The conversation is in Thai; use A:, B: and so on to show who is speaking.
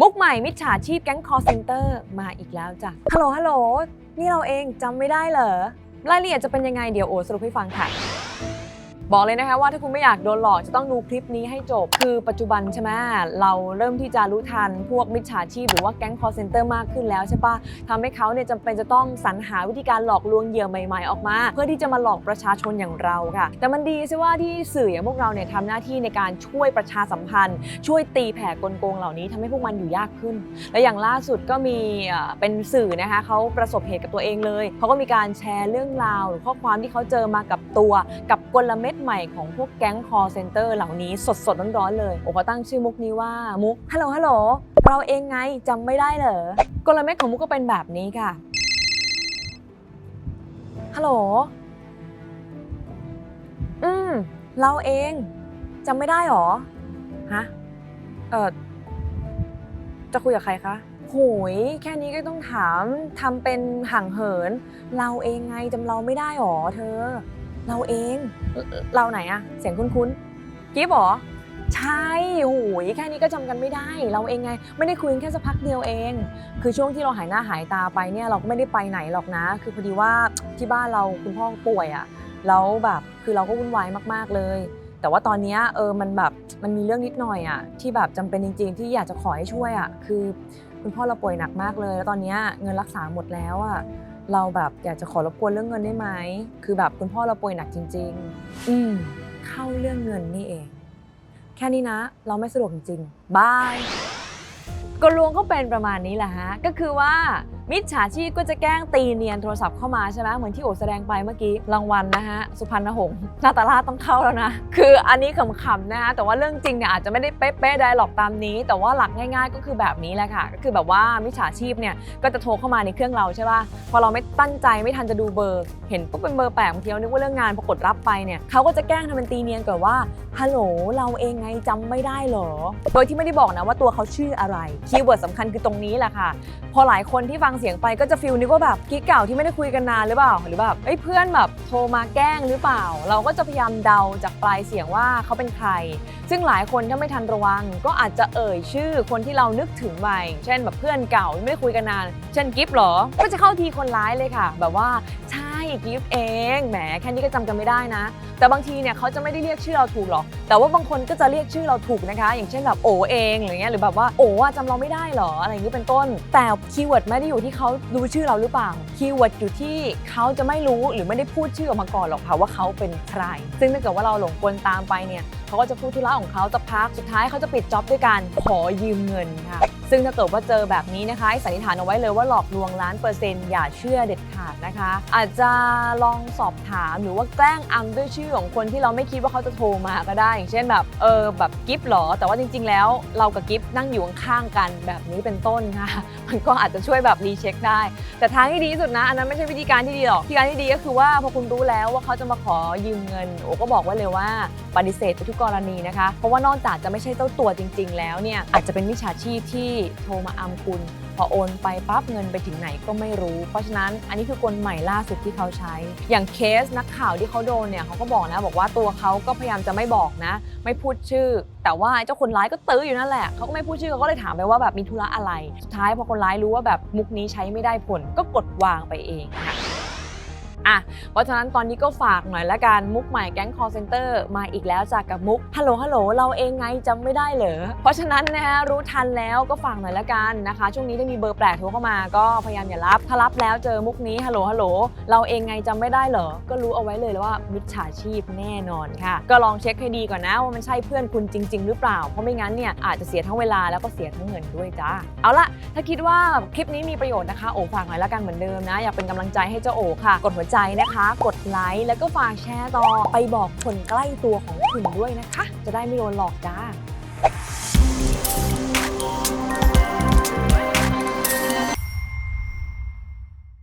A: มุกใหม่มิจฉาชีพแก๊งคอร์เซนเตอร์มาอีกแล้วจ้ะ ฮัลโหลฮัลโหล นี่เราเองจำไม่ได้เหรอ รายละเอียดจะเป็นยังไงเดี๋ยวโอสรุปให้ฟังค่ะ บอกเลยนะคะว่าถ้าคุณไม่อยากโดนหลอกจะต้องดูคลิปนี้ให้จบ คือปัจจุบันใช่ไหมเราเริ่มที่จะรู้ทันพวกมิจฉาชีพหรือว่าแก๊งคอร์เซนเตอร์มากขึ้นแล้วใช่ปะทำให้เขาเนี่ยจำเป็นจะต้องสรรหาวิธีการหลอกลวงเหยื่อใหม่ ๆ ออกมา เพื่อที่จะมาหลอกประชาชนอย่างเราค่ะ แต่มันดีใช่ว่าที่สื่ออย่างพวกเราเนี่ยทำหน้าที่ในการช่วยประชาสัมพันธ์ ช่วยตีแผ่กลโกงเหล่านี้ทำให้พวกมันอยู่ยากขึ้น และอย่างล่าสุดก็มีเอ่อเป็นสื่อนะคะเขาประสบเหตุกับตัวเองเลยเขาก็มีการแชร์เรื่องราวหรือข้อความที่เขาเจอมากับตัวกับกลเม็ดใหม่ของพวกแก๊งคอร์เซนเตอร์เหล่านี้สดสดๆร้อนๆเลย โอ้เขาตั้งชื่อมุกนี้ว่ามุกฮัลโหลฮัลโหลเราเองไงจำไม่ได้เหรอกลเม็ดของมุกก็เป็นแบบนี้ค่ะฮัลโหลอืมเราเองจำไม่ได้หรอฮะเออจะคุยกับใครคะโหยแค่นี้ก็ต้องถามทำเป็นห่างเหิน เราเองไงจำเราไม่ได้หรอเธอ เราเองเอ่อเราไหนอะเสียงคุ้นๆกิฟหรอ ใช่โหยแค่นี้ก็จำกันไม่ได้ เราเองไง ไม่ได้คุยกันแค่สักพักเดียวเอง คือช่วงที่เราหายหน้าหายตาไปเนี่ยเราก็ไม่ได้ไปไหนหรอกนะ คือพอดีว่าที่บ้านเราคุณพ่อป่วยอะแล้วแบบคือเราก็วุ่นวายมากๆเลย แต่ว่าตอนเนี้ยเออมันแบบมันมีเรื่องนิดหน่อยอะที่แบบจำเป็นจริง ๆ ที่อยากจะขอให้ช่วยอะคือ คุณพ่อเราป่วยหนักมากเลย แล้วตอนเนี้ยเงินรักษาหมดแล้วอะ เราแบบอยากจะขอรบกวนเรื่องเงินได้ไหม คือแบบคุณพ่อเราป่วยหนักจริง ๆ อืมเข้าเรื่องเงินนี่เอง แค่นี้นะ เราไม่สะดวกจริงๆบาย กลวงก็เป็นประมาณนี้แหละฮะ ก็คือว่า มิจฉาชีพก็จะแกล้งตีเนียนโทรศัพท์เข้ามาใช่ไหมเหมือนที่โอแสดงไปเมื่อกี้รางวัลนะฮะสุพรรณหงษ์นาตาลาต้องเข้าแล้วนะ คืออันนี้ขำๆนะฮะแต่ว่าเรื่องจริงเนี่ยอาจจะไม่ได้เป๊ะๆได้หรอกตามนี้ แต่ว่าหลักง่ายๆ ก็คือแบบนี้แหละค่ะ ก็คือแบบว่ามิจฉาชีพเนี่ยก็จะโทรเข้ามาในเครื่องเราใช่ป่ะพอเราไม่ตั้งใจไม่ทันจะดูเบอร์ เห็นปุ๊บเป็นเบอร์แปลกบางทีเรานึกว่าเรื่องงานพอกดรับไปเนี่ยเขาก็จะแกล้งทำเป็นตีเนียนก่อนว่าฮัลโหลเราเองไงจำไม่ได้หรอ โดยที่ไม่ได้บอกนะว่าตัวเขาชื่ออะไรคีย์เวิร์ดสำคัญคือตรงนี้แหละค่ะ พอหลายคนที่ฟังเสียงไปก็จะฟิลนึกว่าแบบกิ๊กเก่าที่ไม่ได้คุยกันนานหรือเปล่า หรือแบบเอ้ยเพื่อนแบบโทรมาแกล้งหรือเปล่า เราก็จะพยายามเดาจากปลายเสียงว่าเขาเป็นใคร ซึ่งหลายคนถ้าไม่ทันระวัง ก็อาจจะเอ่ยชื่อคนที่เรานึกถึงไปเช่นแบบเพื่อนเก่าที่ไม่ได้คุยกันนาน เช่นกิฟหรอ ก็จะเข้าทีคนร้ายเลยค่ะ แบบว่าใช่กิฟเองแหมแค่นี้ก็จำกันไม่ได้นะ แต่บางทีเนี่ยเขาจะไม่ได้เรียกชื่อเราถูกหรอก แต่ว่าบางคนก็จะเรียกชื่อเราถูกนะคะ อย่างเช่นแบบโอเองหรือเงี้ยหรือแบบว่าโอ้จำเราไม่ได้หรออะไรอย่างนี้เป็นต้น แต่คีย์เวิร์ดไม่ได้อยู่ที่เขารู้ชื่อเราหรือเปล่า คีย์เวิร์ดอยู่ที่เขาจะไม่รู้หรือไม่ได้พูดชื่อออกมาก่อนหรอกค่ะว่าเขาเป็นใคร ซึ่งถ้าเกิดว่าเราหลงกลตามไปเนี่ยเขาก็จะพูดธุระของเขาจะพักสุดท้ายเขาจะปิดจ็อบด้วยการขอยืมเงินค่ะ ซึ่งถ้าเกิดว่าเจอแบบนี้นะคะสันนิษฐานเอาไว้เลยว่าหลอกลวงล้านเปอร์เซ็นต์อย่าเชื่อเด็ดขาดนะคะ อาจจะลองสอบถามหรือว่าแกล้งอำด้วยชื่อของคนที่เราไม่คิดว่าเขาจะโทรมาก็ได้อย่างเช่นแบบเออแบบกิฟหรอ แต่ว่าจริง ๆ แล้วเรากับกิฟนั่งอยู่ข้างๆกันแบบนี้เป็นต้นค่ะ มันก็อาจจะช่วยแบบรีเช็คได้ แต่ทางที่ดีที่สุดนะ อันนั้นไม่ใช่วิธีการที่ดีหรอกวิธีการที่ดีก็คือว่าพอคุณรู้แล้วว่าเขาจะมาขอยืมเงินโอก็บอกไว้เลยว่าปฏิเสธไปทุกกรณีนะคะ เพราะว่านอกจากจะไม่ใช่เจ้าตัวจริง ๆ แล้วเนี่ยอาจจะเป็นมิจฉาชีพที่โทรมาอำคุณ พอโอนไปปั๊บเงินไปถึงไหนก็ไม่รู้ เพราะฉะนั้นอันนี้คือกลใหม่ล่าสุดที่เขาใช้ อย่างเคสนักข่าวที่เขาโดนเนี่ยเขาก็บอกนะ บอกว่าตัวเขาก็พยายามจะไม่บอกนะ ไม่พูดชื่อ แต่ว่าเจ้าคนร้ายก็ตื้ออยู่นั่นแหละเขาก็ไม่พูดชื่อเขาก็เลยถามไปว่าแบบมีธุระอะไร สุดท้ายพอคนร้ายรู้ว่าแบบมุกนี้ใช้ไม่ได้ผลก็กดวางไปเองค่ะ อะเพราะฉะนั้นตอนนี้ก็ฝากหน่อยละกันมุกใหม่แก๊ง call center มาอีกแล้วจากกับมุกฮัลโหลฮัลโหลเราเองไงจำไม่ได้เหรอเพราะฉะนั้นนะฮะรู้ทันแล้วก็ฝากหน่อยละกันนะคะ ช่วงนี้ถ้มีเบอร์แปลกโทรเข้ามาก็พยายามอย่ารับถ้ารับแล้วเจอมุกนี้ฮัลโหลฮัลโหลเราเองไงจำไม่ได้เหรอก็รู้เอาไว้เลยแล้วว่ามิจฉาชีพแน่นอนค่ะ ก็ลองเช็คให้ดีก่อนนะว่ามันใช่เพื่อนคุณจริง ๆ หรือเปล่า เพราะไม่งั้นเนี่ยอาจจะเสียทั้งเวลาแล้วก็เสียทั้งเงินด้วยจ้าเอาละถ้าคิดว่าคลิปนี้มีประโยชน์นะคะโอฝากหน่อยละกันเหมือนเดิมนะ อยากเป็นกำลังใจให้เจ้าโอค่ะกดหัวใจนะคะ กดไลค์แล้วก็ฝากแชร์ต่อไปบอกคนใกล้ตัวของคุณด้วยนะคะ จะได้ไม่โดนหลอกจ้า